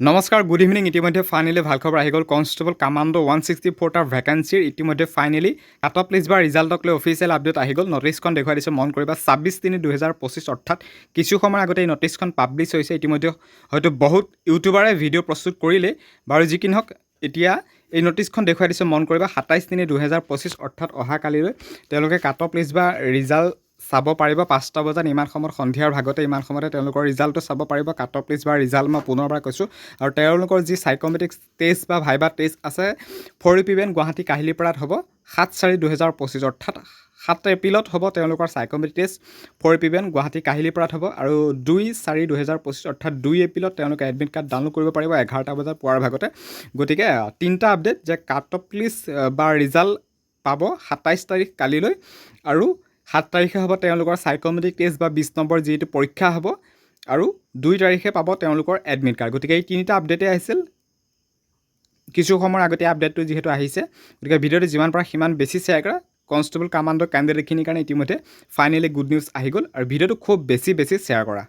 নমস্কাৰ good evening ইতিমধ্যে finally ভালো খবৰ আহি গ'ল। কনষ্টেবল কামাণ্ডো ওৱান ছিক্সটি ফ'ৰটাৰ ভেকেঞ্চিৰ ইতিমধ্যে ফাইনেলি কাট অফ লিষ্ট বা ৰিজাল্টক লৈ অফিচিয়েল আপডেট আহি গ'ল। নটিছখন দেখুৱাই দিছোঁ, মন কৰিবা, ছাব্বিছ তিনি দুহেজাৰ পঁচিছ, অৰ্থাৎ কিছু সময়ৰ আগতে এই নটিছখন পাব্লিছ হৈছে। ইতিমধ্যে হয়তো বহুত ইউটিউবাৰে ভিডিঅ' প্ৰস্তুত কৰিলেই বাৰু যি কি নহওক, এতিয়া এই নটিছখন দেখুৱাই দিছোঁ, মন কৰিবা, সাতাইছ তিনি দুহেজাৰ পঁচিছ, অৰ্থাৎ অহাকালিলৈ তেওঁলোকে কাট অফ লিষ্ট বা ৰিজাল্ট চাব পাৰিব পাঁচটা বজাত ইমান সময়ত সন্ধিয়াৰ ভাগতে ইমান সময়তে তেওঁলোকৰ ৰিজাল্টটো চাব পাৰিব। কাট অফ লিষ্ট বা ৰিজাল্ট মই পুনৰবাৰ কৈছোঁ। আৰু তেওঁলোকৰ যি চাইকমেট্ৰিক টেষ্ট বা ভাইবা টেষ্ট আছে ফ'ৰ ইপিভেন গুৱাহাটী কাহিলীপাৰাত হ'ব সাত চাৰি দুহেজাৰ পঁচিছ অৰ্থাৎ সাত এপ্ৰিলত হ'ব তেওঁলোকৰ চাইকমেট্ৰিক টেষ্ট ফ'ৰ ইপিভেন গুৱাহাটী কাহিলীপাৰাত হ'ব আৰু দুই চাৰি দুহেজাৰ পঁচিছ অৰ্থাৎ দুই এপ্ৰিলত তেওঁলোকে এডমিট কাৰ্ড ডাউনলোড কৰিব পাৰিব এঘাৰটা বজাত পোৱাৰ ভাগতে। গতিকে তিনিটা আপডেট যে কাট অফ লিষ্ট বা ৰিজাল্ট পাব সাতাইছ তাৰিখ কালিলৈ আৰু সাত তাৰিখে হ'ব তেওঁলোকৰ চাইকমেট্ৰিক টেষ্ট বা বিছ নম্বৰ যিটো পৰীক্ষা হ'ব আৰু দুই তাৰিখে পাব তেওঁলোকৰ এডমিট কাৰ্ড গতিকে এই তিনিটা আপডেটেই আহিছিল। কিছু সময়ৰ আগতে আপডেটটো যিহেতু আহিছে। গতিকে ভিডিঅ'টো যিমান পৰা সিমান বেছি শ্বেয়াৰ কৰা। কনষ্টেবল কামাণ্ডৰ কেণ্ডিডেটখিনিৰ কাৰণে ইতিমধ্যে ফাইনেলি গুড নিউজ আহি গ'ল আৰু ভিডিঅ'টো খুব বেছি বেছি শ্বেয়াৰ কৰা।